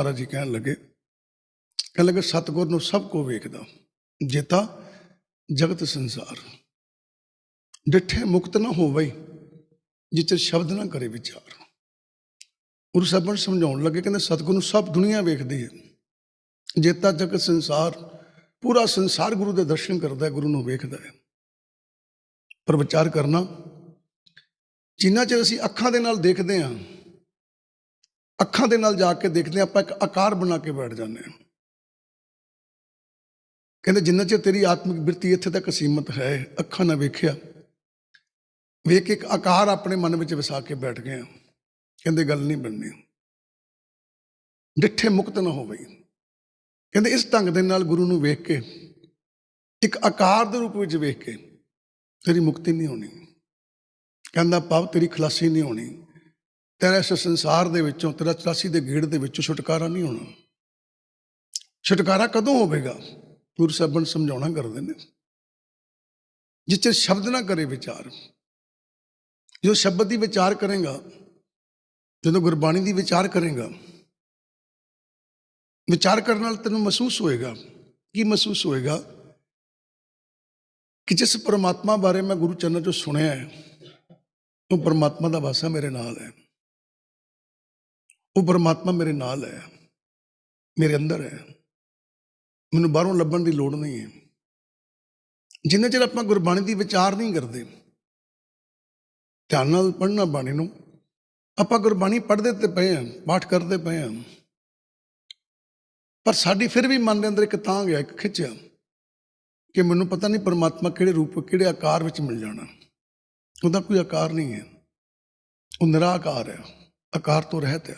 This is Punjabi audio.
ਮਹਾਰਾਜ ਜੀ ਕਹਿਣ ਲੱਗੇ ਕਹਿਣ ਲੱਗੇ, ਸਤਗੁਰ ਨੂੰ ਸਭ ਕੋ ਵੇਖਦਾ, ਜੇਤਾ ਜਗਤ ਸੰਸਾਰ। ਡਿਠੇ ਮੁਕਤ ਨਾ ਹੋਵੇ ਜਿੱਥੇ ਸ਼ਬਦ ਨਾ ਕਰੇ ਵਿਚਾਰ। ਗੁਰੂ ਸਾਹਿਬਾਨ ਸਮਝਾਉਣ ਲੱਗੇ, ਕਹਿੰਦੇ, ਸਤਗੁਰ ਨੂੰ ਸਭ ਦੁਨੀਆ ਵੇਖਦੀ ਹੈ। ਜੇਤਾ ਜਗਤ ਸੰਸਾਰ, ਪੂਰਾ ਸੰਸਾਰ ਗੁਰੂ ਦੇ ਦਰਸ਼ਨ ਕਰਦਾ ਹੈ, ਗੁਰੂ ਨੂੰ ਵੇਖਦਾ ਹੈ। ਪਰ ਵਿਚਾਰ ਕਰਨਾ, ਜਿੰਨਾ ਚਿਰ ਅਸੀਂ ਅੱਖਾਂ ਦੇ ਨਾਲ ਦੇਖਦੇ ਹਾਂ ਅੱਖਾਂ ਦੇ ਨਾਲ ਜਾ ਕੇ ਦੇਖਦੇ ਹਾਂ, ਆਪਾਂ ਇੱਕ ਆਕਾਰ ਬਣਾ ਕੇ ਬੈਠ ਜਾਂਦੇ ਹਾਂ। ਕਹਿੰਦੇ, ਜਿੰਨਾ ਚਿਰ ਤੇਰੀ ਆਤਮਿਕ ਬਿਰਤੀ ਇੱਥੇ ਤੱਕ ਸੀਮਤ ਹੈ, ਅੱਖਾਂ ਨਾਲ ਵੇਖਿਆ, ਵੇਖ ਕੇ ਇੱਕ ਆਕਾਰ ਆਪਣੇ ਮਨ ਵਿੱਚ ਵਸਾ ਕੇ ਬੈਠ ਗਏ ਹਾਂ। ਕਹਿੰਦੇ, ਗੱਲ ਨਹੀਂ ਬਣਨੀ। ਡਿੱਠੇ ਮੁਕਤ ਨਾ ਹੋਵੇ। ਕਹਿੰਦੇ, ਇਸ ਢੰਗ ਦੇ ਨਾਲ ਗੁਰੂ ਨੂੰ ਵੇਖ ਕੇ, ਇੱਕ ਆਕਾਰ ਦੇ ਰੂਪ ਵਿੱਚ ਵੇਖ ਕੇ ਤੇਰੀ ਮੁਕਤੀ ਨਹੀਂ ਹੋਣੀ। ਕਹਿੰਦਾ, ਭਾਵ ਤੇਰੀ ਖਲਾਸੀ ਨਹੀਂ ਹੋਣੀ। ਤੇਰਾ ਇਸ ਸੰਸਾਰ ਦੇ ਵਿੱਚੋਂ, ਤੇਰਾ 84 ਦੇ ਗੇੜ ਦੇ ਵਿੱਚੋਂ ਛੁਟਕਾਰਾ ਨਹੀਂ ਹੋਣਾ। ਛੁਟਕਾਰਾ ਕਦੋਂ ਹੋਵੇਗਾ? ਗੁਰੂ ਸਾਹਿਬਾਨ ਸਮਝਾਉਣਾ ਕਰਦੇ ਨੇ। ਜਿੱਥੇ ਸ਼ਬਦ ਨਾ ਕਰੇ ਵਿਚਾਰ। ਜੋ ਸ਼ਬਦ ਦੀ ਵਿਚਾਰ ਕਰੇਗਾ, ਜਦੋਂ ਗੁਰਬਾਣੀ ਦੀ ਵਿਚਾਰ ਕਰੇਗਾ, ਵਿਚਾਰ ਕਰਨ ਨਾਲ ਤੈਨੂੰ ਮਹਿਸੂਸ ਹੋਏਗਾ। ਕੀ ਮਹਿਸੂਸ ਹੋਏਗਾ? ਕਿ ਜਿਸ ਪਰਮਾਤਮਾ ਬਾਰੇ ਮੈਂ ਗੁਰੂ ਚਰਨਾਂ ਚੋਂ ਸੁਣਿਆ ਹੈ, ਉਹ ਪਰਮਾਤਮਾ ਦਾ ਵਾਸਾ ਮੇਰੇ ਨਾਲ ਹੈ। ਉਹ ਪਰਮਾਤਮਾ ਮੇਰੇ ਨਾਲ ਹੈ, ਮੇਰੇ ਅੰਦਰ ਹੈ। ਮੈਨੂੰ ਬਾਹਰੋਂ ਲੱਭਣ ਦੀ ਲੋੜ ਨਹੀਂ ਹੈ। ਜਿੰਨਾ ਚਿਰ ਆਪਾਂ ਗੁਰਬਾਣੀ ਦੀ ਵਿਚਾਰ ਨਹੀਂ ਕਰਦੇ, ਧਿਆਨ ਨਾਲ ਪੜ੍ਹਨਾ ਬਾਣੀ ਨੂੰ, ਆਪਾਂ ਗੁਰਬਾਣੀ ਪੜ੍ਹਦੇ ਤੇ ਪਏ ਹਾਂ, ਪਾਠ ਕਰਦੇ ਪਏ ਹਾਂ। ਪਰ ਸਾਡੀ ਫਿਰ ਵੀ ਮਨ ਦੇ ਅੰਦਰ ਇੱਕ ਤਾਂ ਗਿਆ ਇੱਕ ਖਿੱਚਿਆ ਕਿ ਮੈਨੂੰ ਪਤਾ ਨਹੀਂ ਪਰਮਾਤਮਾ ਕਿਹੜੇ ਰੂਪ, ਕਿਹੜੇ ਆਕਾਰ ਵਿੱਚ ਮਿਲ ਜਾਣਾ। ਉਹਦਾ ਕੋਈ ਆਕਾਰ ਨਹੀਂ ਹੈ। ਉਹ ਨਿਰਾਕਾਰ ਹੈ, ਆਕਾਰ ਤੋਂ ਰਹਿਤ ਹੈ।